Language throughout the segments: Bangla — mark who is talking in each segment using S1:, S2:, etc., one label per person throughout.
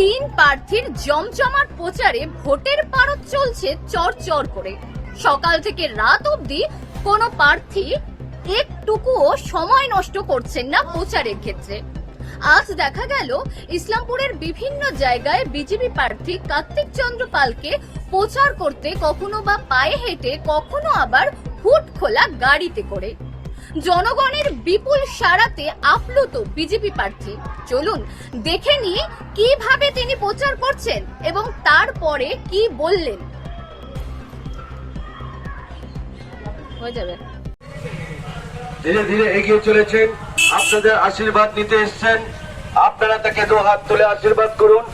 S1: তিন প্রার্থীর জমজমাট প্রচারে ভোটের পারদ চলছে চরচর করে। সকাল থেকে রাত অবধি কোনো প্রার্থী একটুকুও সময় নষ্ট করছেন না প্রচারের ক্ষেত্রে। আজ দেখা গেল ইসলামপুরের বিভিন্ন জায়গায় বিজেপি প্রার্থী কার্তিক চন্দ্র পালকে প্রচার করতে কখনো বা পায়ে হেঁটে, কখনো আবার হুট খোলা গাড়িতে করে। জনগণের বিপুল সারাতে আপ্লুত বিজেপি প্রার্থী। চলুন, দেখে নিয়ে কীভাবে তিনি প্রচার করছেন এবং তারপরে কি বললেন।
S2: ধীরে ধীরে এগিয়ে চলেছেন। আপনাদের আশীর্বাদ নিতে এসছেন। আপনারা তাকে দু হাত তুলে আশীর্বাদ করুন।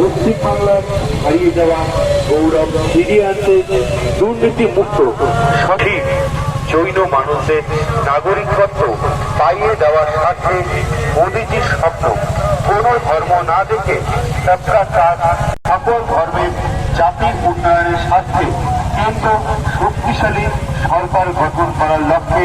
S2: পশ্চিমবাংলার হারিয়ে যাওয়া গৌরব ফিরিয়ে আনতে দুর্নীতি মুক্ত। সঠিক জৈন মানুষের নাগরিকত্ব পাইয়ে দেওয়ার স্বার্থে মোদীজির স্বপ্ন। কোন ধর্ম না দেখে সবকা কাজ সকল ধর্মের জাতির উন্নয়নের স্বার্থে কিন্তু শক্তিশালী সরকার গঠন করার লক্ষ্যে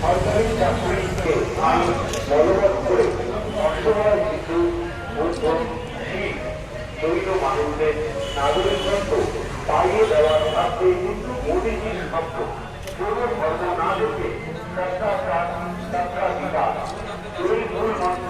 S2: সরকারি চাকরিকে বলবৎ করে অসহায় শিশু মধ্যম শিখ জৈন মানুষদের নাগরিকত্ব পাইয়ে দেওয়ার স্বার্থে মোদীজির স্বপ্ন কোন ধর্ম না দেখে সরকার কাজ সরকার বিকাশ দুই মূল মন্ত্রে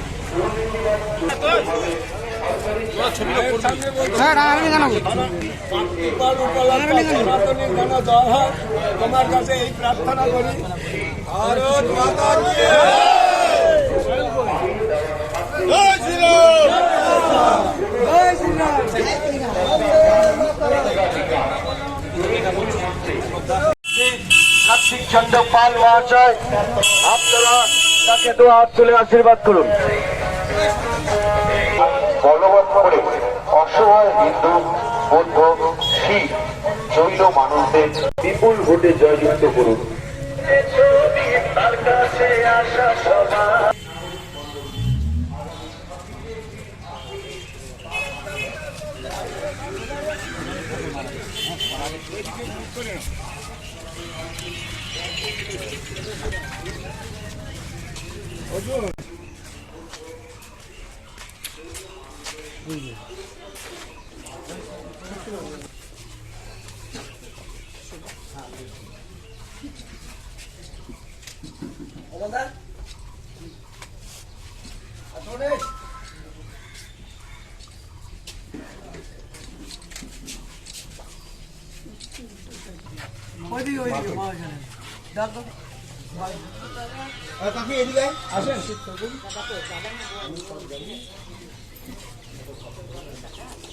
S2: আপনারা তাকে দোয়া তুলে আশীর্বাদ করুন।
S3: বলবৎ করে অসহায় হিন্দু বৌদ্ধ শিখ জৈন মানুষদের বিপুল ভোটে জয়যুক্ত করুন।
S4: ওইদিকে ওইদিকে মা ওইখানে দেখো কাকি এদিকে আসেন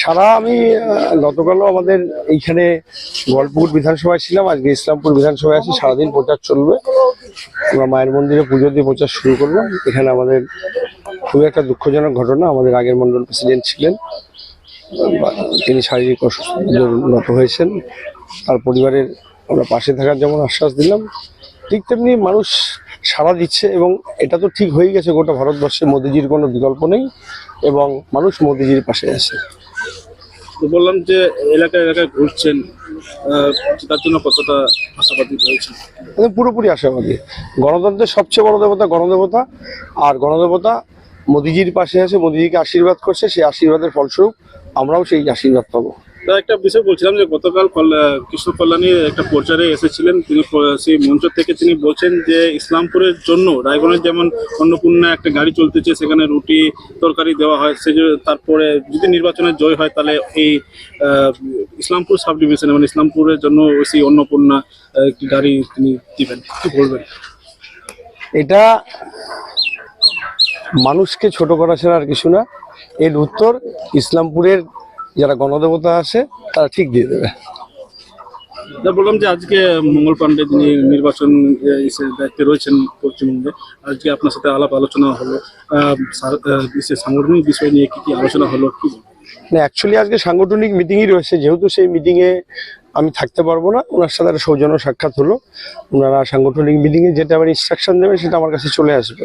S5: সারা আমি গতকালও আমাদের এইখানে গল্পপুর বিধানসভায় ছিলাম, আজকে ইসলামপুর বিধানসভায় আছি, সারাদিন প্রচার চলবে। আমরা মায়ের মন্দিরে পুজো দিয়ে প্রচার শুরু করলাম। এখানে আমাদের খুবই একটা দুঃখজনক ঘটনা। আমাদের আগের মন্ডল প্রেসিডেন্ট ছিলেন। তিনি শারীরিক অসুস্থতার নত হয়েছেন। তার পরিবারের আমরা পাশে থাকার যেমন আশ্বাস দিলাম ঠিক তেমনি মানুষ সাড়া দিচ্ছে এবং এটা তো ঠিক হয়ে গেছে গোটা ভারতবর্ষে মোদিজির কোনো বিকল্প নেই এবং মানুষ মোদিজির পাশে আছে।
S6: বললাম যে এলাকায় এলাকায় ঘুরছেন তার জন্য কতটা আশাবাদী রয়েছে?
S5: পুরোপুরি আশাবাদী। গণতন্ত্রের সবচেয়ে বড় দেবতা গণদেবতা আর গণদেবতা মোদিজির পাশে আছে মোদিজিকে আশীর্বাদ করছে সেই আশীর্বাদের ফলস্বরূপ আমরাও সেই আশীর্বাদ পাবো।
S6: একটা বিষয় বলছিলাম যে গতকাল কৃষ্ণ কল্যাণী একটা প্রচারে এসেছিলেন তিনি সেই মঞ্চ থেকে তিনি বলছেন যে ইসলামপুরের জন্য রায়গঞ্জের যেমন অন্নপূর্ণা একটা গাড়ি চলতেছে সেখানে রুটি তরকারি দেওয়া হয় সে তারপরে যদি নির্বাচনে জয় হয় তাহলে এই ইসলামপুর সাব ডিভিশনে মানে ইসলামপুরের জন্য সেই অন্নপূর্ণা একটি গাড়ি তিনি দিবেন কি বলবেন?
S5: এটা মানুষকে ছোট করা ছাড়া আর কিছু না। এর উত্তর ইসলামপুরের যারা গণদেবতা আছে তারা ঠিক দিয়ে দেবে।
S6: বললাম যে আজকে মঙ্গল পান্ডে যিনি নির্বাচন দায়িত্বে রয়েছেন পশ্চিমবঙ্গে আজকে আপনার সাথে আলাপ আলোচনা হলো। সাংগঠনিক বিষয় নিয়ে কি কি আলোচনা হলো কি?
S5: না অ্যাকচুয়ালি আজকে সাংগঠনিক মিটিংই রয়েছে যেহেতু সেই মিটিংয়ে আমি থাকতে পারব না ওনার সাথে একটা সৌজন্য সাক্ষাৎ হলো। ওনারা সাংগঠনিক মিটিংয়ে যেটা আবার ইনস্ট্রাকশন দেবে সেটা আমার কাছে চলে আসবে।